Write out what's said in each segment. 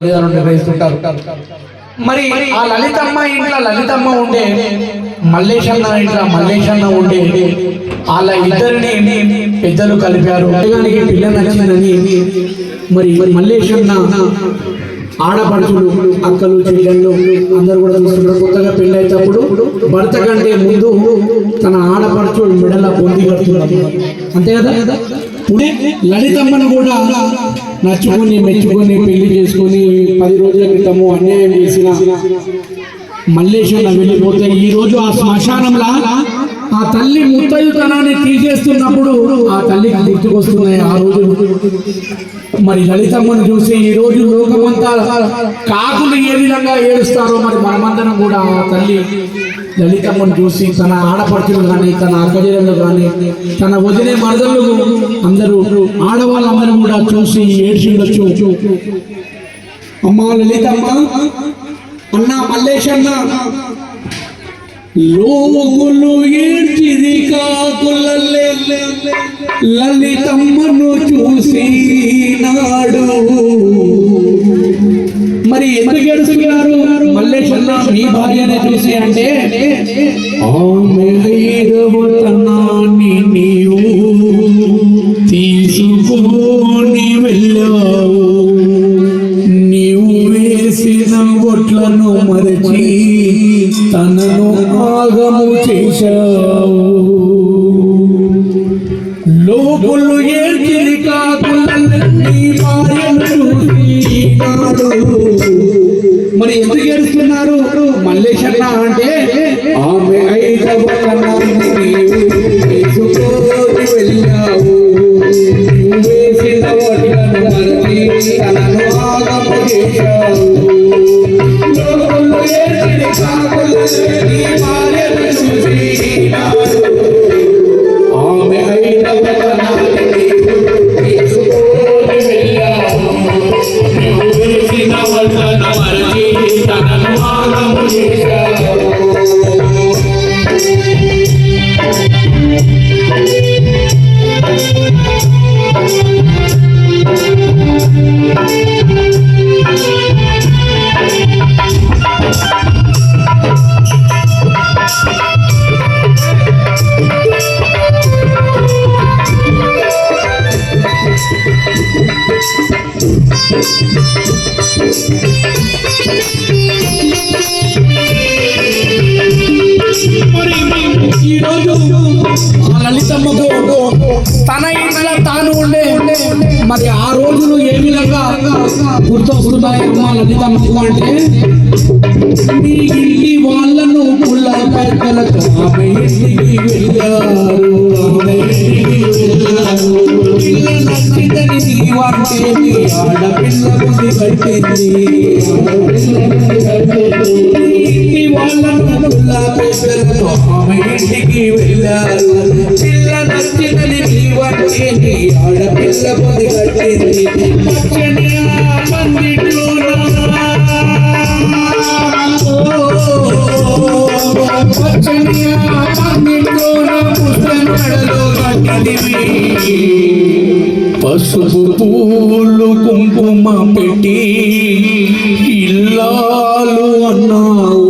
తల్లిదండ్రులు నిర్వహిస్తుంటారు మరి ఆ లలితమ్మ ఇంట్లో లలితమ్మ ఉండే మల్లేశన్న ఇంట్లో మల్లేశన్న ఉండే వాళ్ళ ఇద్దరిని పెద్దలు కలిపారు. పిల్లగానికి పిల్ల నచ్చిందని మరి మల్లేశన్న ఆడపడుచులు అక్కలు చెల్లెళ్ళు అందరూ కూడా చూస్తున్నారు కొత్తగా పెళ్ళి అయినప్పుడు భర్త కంటే ముందు తన ఆడపడుచులు మెడల పొంది కడుతున్నారు. అంతే కదా? లలితమ్మను కూడా నచ్చుకొని మెచ్చుకొని పెళ్ళి చేసుకొని పది రోజుల క్రితము అన్యాయం చేసిన మల్లేశ్వర వెళ్ళిపోతే ఈ రోజు ఆ శ్మశానంలా ఆ తల్లి ముత్తయుతనాన్ని తీసేస్తున్నప్పుడు ఆ తల్లికి గుర్తుకొస్తున్నాయి ఆ రోజు. మరి లలితమ్మను చూసి ఈ రోజు లోకమంతా కాకులు ఏ విధంగా ఏడుస్తారో మరి మనమందరం కూడా ఆ తల్లి లలితమ్మను చూసి తన ఆడపడుచులు కానీ తన అక్కజలు కానీ తన వదిలే మరదలు అందరూ ఆడవాళ్ళందరూ కూడా చూసి ఏడ్చిండొచ్చు అమ్మ లలితమ్మ అన్న మల్లేశన్న లోగులు ఏడ్చిది కాకులల్లే లలితమ్మను చూసి నాడు. మరి ఎందుకు ఏడుస్తున్నారు? మల్లేశన్న మీ భార్యనే చూసి అంటే ఆమె ఐదవతనాన్ని నీవు మల్లేశన్న అంటే ఈరోజు ఆ లలితమ్మకు తన ఇంట్లో తాను ఉండే. మరి ఆ రోజులు ఏ విధంగా గుర్తొస్తున్నాయమ్మ లలితమ్మకు అంటే? నీ ఇంటి వాళ్ళను పుల్ల పెద్దలకు వెళ్ళారు. నచ్చిందని నీవంటే నీ ఆడపిల్ల బుద్ధి కట్టింది ఇంటి వాళ్ళను పుల్ల పెద్దలకు ఆమె ఇంటికి వెళ్ళారు పిల్ల నచ్చిందని నీవంటే నీ ఆడపిల్ల బుద్ధి కట్టింది పచ్చని ఆ పందిట్లోనా పసుపు పూలు కుంకుమ పెట్టి ఇల్లాలు అన్నావు.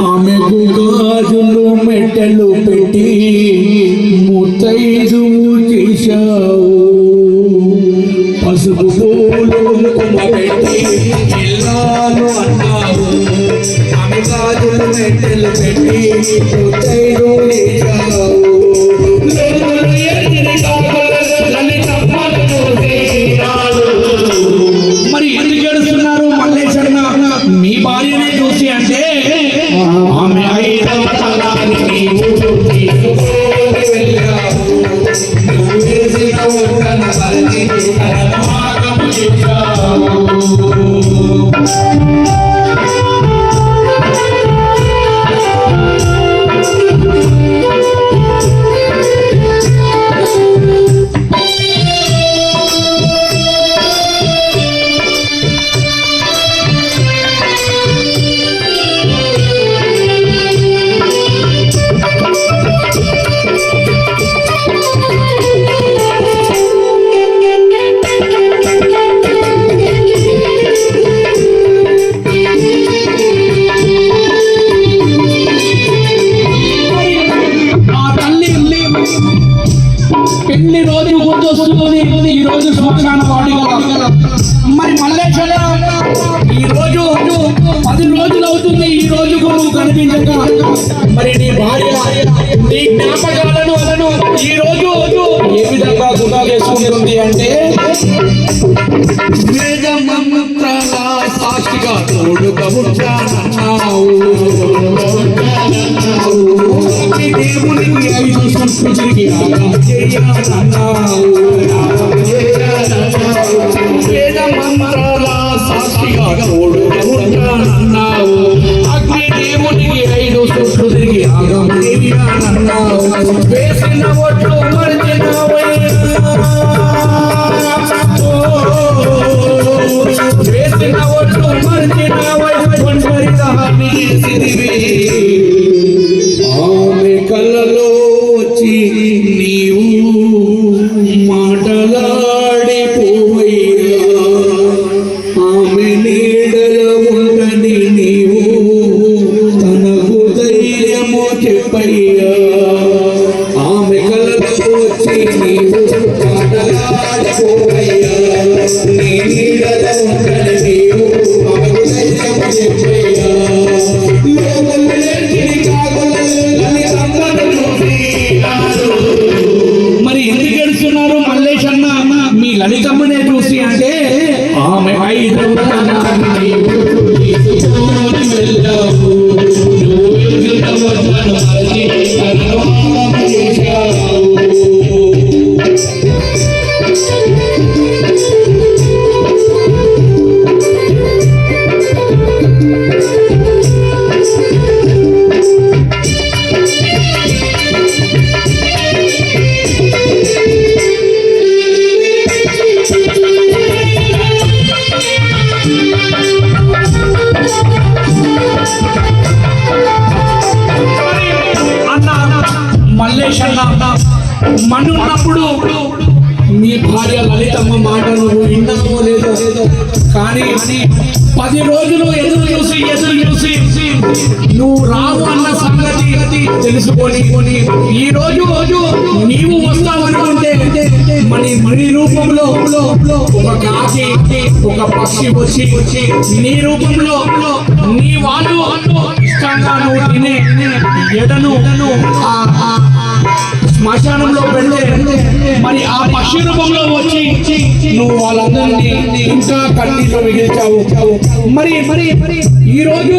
ఆమెకు గాజులు మెట్టెలు పెట్టి ముత్తైదు చేశావు. పసుపు పూలు కుంకుమ పెట్టి ఇల్లాలు అన్నావు. ఆమె గాజులు మెట్టెలు పెట్టి ముత్తైదు చేశావు. ಮಾರ್ಗವು మరి నీ భార్య నీ జ్ఞాపకాలను ఈ రోజు ఏ విధంగా గుణా చేసుకుంటుంది అంటే సాక్షిగా తోడుగా ఐదు సంస్కృతికి సాక్షిగా తోడుగా లలితమ్మనే చూసి అంటే ఆమె ఐదవ కానీ పది రోజులు ఎదురు చూసి ఎదురు చూసి నువ్వు రావు అన్న సంగతి తెలుసుకొని ఈ రోజు రోజు నీవు వస్తావనుకుంటే మరి మరి రూపంలో ఒక కాకి ఒక పక్షి వచ్చి వచ్చి నీ రూపంలో నీ వాళ్ళు ఇష్టంగా నువ్వు తినే ఎడను ఆ శ్మశానంలో పెడితే మరి ఆ పక్షి రూపంలో వచ్చి నువ్వు వాళ్ళందరినీ ఇంకా కన్నీళ్ళు మిగిల్చావు. మరి మరి మరి ఈ రోజు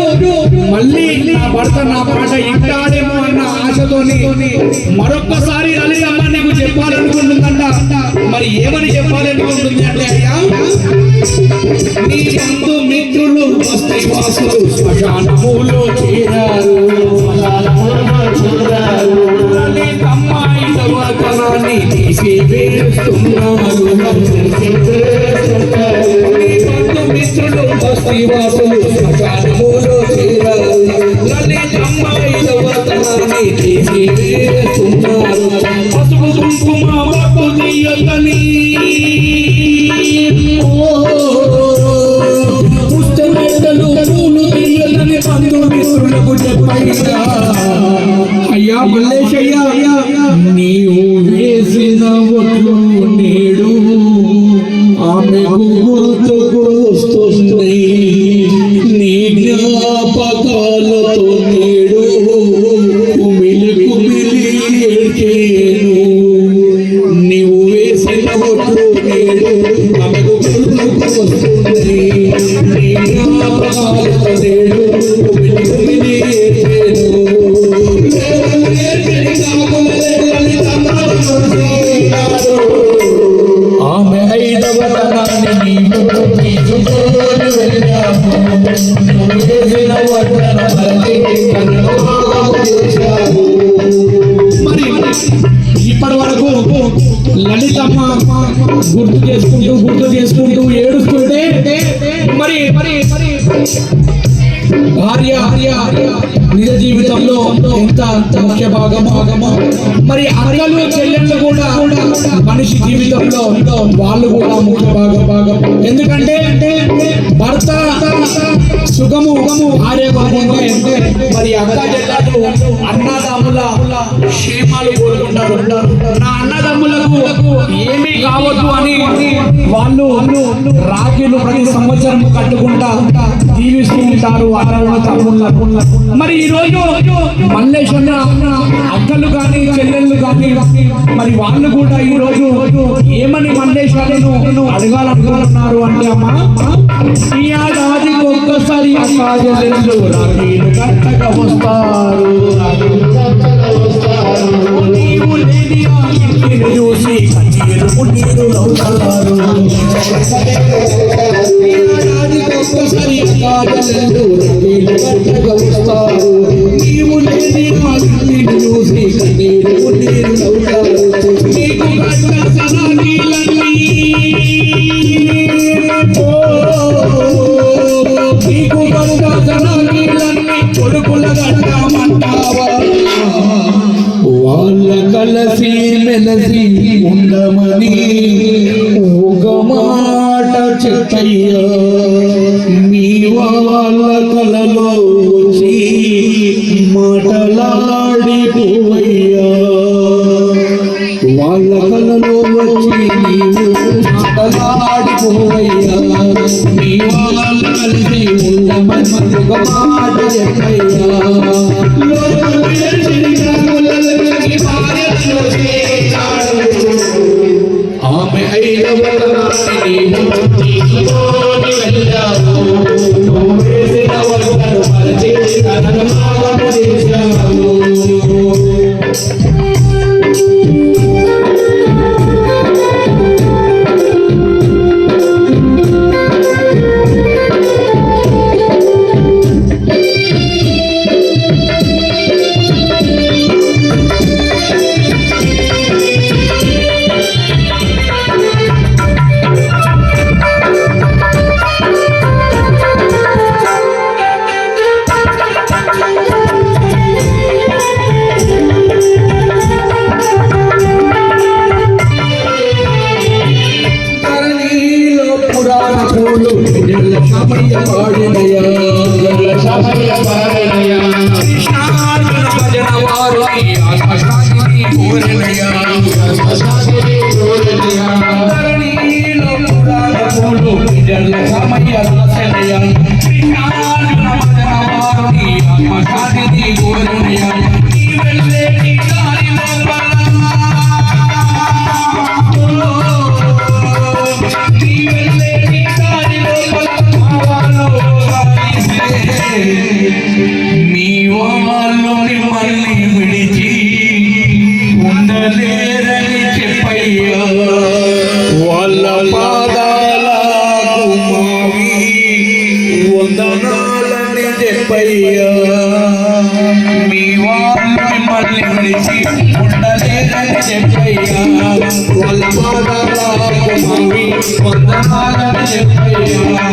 మళ్ళీ నా భర్త నా పాట ఇంటాడేమో అన్న ఆశతోని మరొక్కసారి లలితమ్మ నీకు చెప్పాలనుకుంటుందంట. మరి ఏమని చెప్పాలనుకుంటుంది అంటే అయ్యా నీ బంధు మిత్రులు వస్తే వాసులు. శ్మశానములో చేరారు. అమ్మాయి దొంగతనాన్ని తీసి వేస్తున్నారు నీ బంధు మిత్రులు బస్తీ వాసులు శ్మశానములో చేరారు లలిత అమ్మాయి దొంగతనాన్ని తీసి వేస్తున్నారు పసుపు కుంకుమ పట్టు తీయకని. పుస్తమెడలు పూలు చెప్పయ్యా అయ్యా మల్లేశయ్యా నీవు Thank you. భార్య నిజ జీవితంలో ఎంత ముఖ్య భాగం భాగమో. మరి అక్కలు చెల్లెళ్ళు కూడా మనిషి జీవితంలో వాళ్ళు కూడా ముఖ్య భాగం. భాగం ఎందుకంటే భర్త సుఖము భార్య బాగుంటే మరి అక్క చెల్లెళ్ళు అన్నదమ్ముల క్షేమాలు కోరుకుంటారు నా అన్నదమ్ములకు ఏమీ కావద్దు అని వాళ్ళు రాఖీలు ప్రతి సంవత్సరం కట్టుకుంటా జీవిస్తూ ఉంటారు. అన్నల మరి ఈ రోజు మల్లేశన్న అక్కలు కానీ చెల్లెళ్ళు కానీ మరి వాళ్ళు కూడా ఈ రోజు ఏమని మల్లేశాలను అడగాలనుకుంటున్నారు అంటే అమ్మా? ఈ ఏడాదికి ఒక్కసారి అక్కా వస్తారు. నీవు లేని చూసి కన్నీరు రాఖీలు నీవు లేని ఆ చూసి కన్నీరు నీకు నీళ్ళన్నీ నీకు నీళ్ళన్నీ కొడుకుల కట్టమంటావా వాళ్ళ కలసి మెలసి ఉండమని ఒక మాట చెప్పయ్యా. మాటలాడిపోయ్యా వాళ్ళ కలలో వచ్చి నీవు మాటలాడిపోయ్యా నీ వాళ్ళ కలిసి ఉండమని ఒక మాట చెప్పయ్యా. మీ వాళ్ళు మిమ్మల్ని విడిచి ఉండలేరని చెప్పయ్యా. వాళ్ళ పాదాలకు వందనాలని చెప్పయ్యా.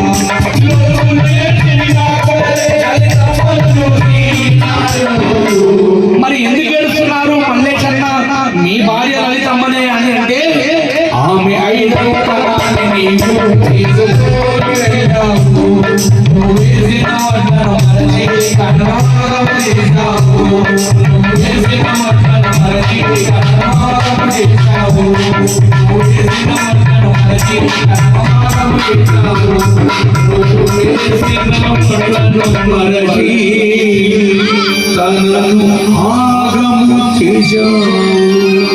మరి ఎందుకు ఏడుస్తున్నారు? మల్లేశన్న మీ భార్య లలితమ్మనే అని అంటే ఆమె ఐదవ తరాన్ని నీవు తీసుకొని వెళ్ళావు. కర్ణాటకం చేశావు. నువ్వు